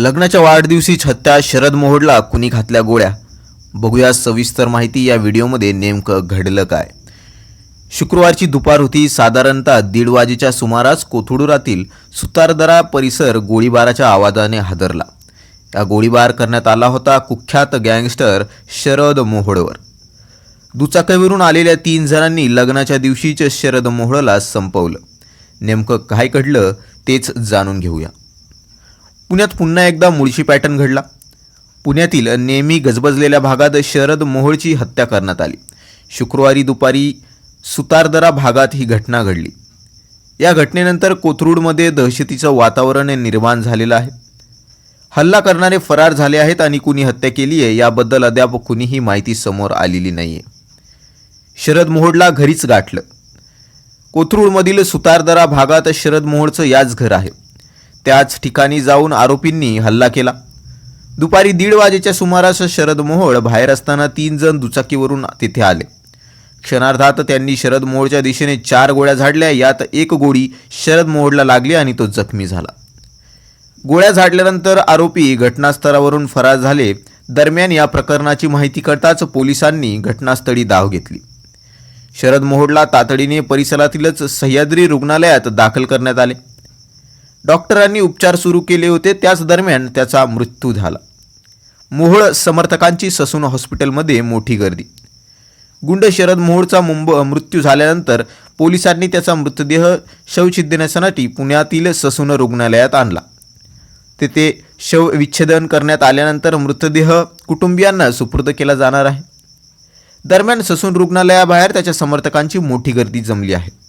लग्नाच्या वाढदिवशीच हत्या शरद मोहोडला कुणी घातल्या गोळ्या? बघूया सविस्तर माहिती या व्हिडिओमध्ये नेमकं घडलं काय. शुक्रवारची दुपार होती. साधारणतः दीड वाजेच्या सुमारास कोथुडुरातील सुतारदरा परिसर गोळीबाराच्या आवाजाने हादरला. या गोळीबार करण्यात आला होता कुख्यात गँगस्टर शरद मोहोडवर. दुचाकीवरून आलेल्या तीन जणांनी लग्नाच्या दिवशीच शरद मोहोळला संपवलं. नेमकं काय घडलं तेच जाणून घेऊया. पुण्यात पुन्हा एकदा मुळशी पॅटर्न घडला. पुण्यातील नेहमी गजबजलेल्या भागात शरद मोहोळची हत्या करण्यात आली. शुक्रवारी दुपारी सुतारदरा भागात ही घटना घडली. या घटनेनंतर कोथरूडमध्ये दहशतीचं वातावरण निर्माण झालेलं आहे. हल्ला करणारे फरार झाले आहेत आणि कुणी हत्या केली आहे याबद्दल अद्याप कुणीही माहिती समोर आलेली नाही आहे शरद मोहोडला घरीच गाठलं. कोथरूडमधील सुतारदरा भागात शरद मोहोडचं याच घर आहे. त्याच ठिकाणी जाऊन आरोपींनी हल्ला केला. दुपारी दीड वाजेच्या सुमारास शरद मोहोळ बाहेर असताना तीन जण दुचाकीवरून तिथे आले. क्षणार्धात त्यांनी शरद मोहोळच्या दिशेने चार गोळ्या झाडल्या यात एक गोळी शरद मोहोळला लागली आणि तो जखमी झाला. गोळ्या झाडल्यानंतर आरोपी घटनास्थळावरून फरार झाले. दरम्यान या प्रकरणाची माहिती कळताच पोलिसांनी घटनास्थळी धाव घेतली. शरद मोहोडला तातडीने परिसरातीलच सह्याद्री रुग्णालयात दाखल करण्यात आले. डॉक्टरांनी उपचार सुरू केले होते. त्याच दरम्यान त्याचा मृत्यू झाला. मोहोळ समर्थकांची ससून हॉस्पिटलमध्ये मोठी गर्दी. गुंड शरद मोहोळचा मुंब मृत्यू झाल्यानंतर पोलिसांनी त्याचा मृतदेह शवछिद्दण्यासाठी पुण्यातील ससून रुग्णालयात आणला. तेथे शवविच्छेदन करण्यात आल्यानंतर मृतदेह कुटुंबियांना सुपूर्द केला जाणार आहे. दरम्यान ससून रुग्णालयाबाहेर त्याच्या समर्थकांची मोठी गर्दी जमली आहे.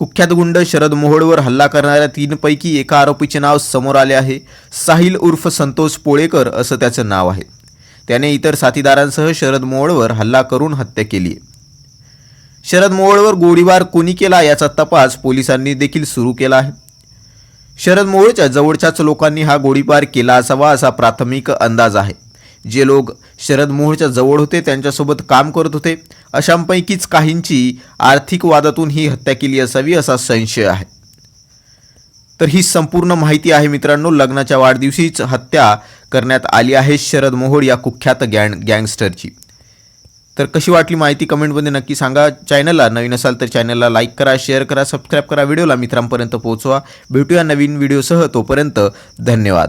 कुख्यात गुंड शरद मोहोळवर हल्ला करणाऱ्या तीनपैकी एका आरोपीचे नाव समोर आले आहे साहिल उर्फ संतोष पोळेकर असं त्याचं नाव आहे. त्याने इतर साथीदारांसह शरद मोहोळवर हल्ला करून हत्या केली आहे. शरद मोहोळवर गोळीबार कोणी केला याचा तपास पोलिसांनी देखील सुरू केला आहे. शरद मोहोळच्या जवळच्याच लोकांनी हा गोळीबार केला असावा असा प्राथमिक अंदाज आहे. जे लोक शरद मोहोळच्या जवळ होते त्यांच्यासोबत काम करत होते. अशांपैकीच काहींची आर्थिक वादातून ही हत्या केली असावी असा संशय आहे. तर ही संपूर्ण माहिती आहे मित्रांनो लग्नाच्या वाढदिवशीच हत्या करण्यात आली आहे शरद मोहोळ या कुख्यात गँग गँगस्टरची. तर कशी वाटली माहिती कमेंटमध्ये नक्की सांगा. चॅनलला नवीन असाल तर चॅनलला लाईक करा शेअर करा सबस्क्राईब करा व्हिडिओला मित्रांपर्यंत पोहोचवा. भेटूया नवीन व्हिडिओसह तोपर्यंत धन्यवाद.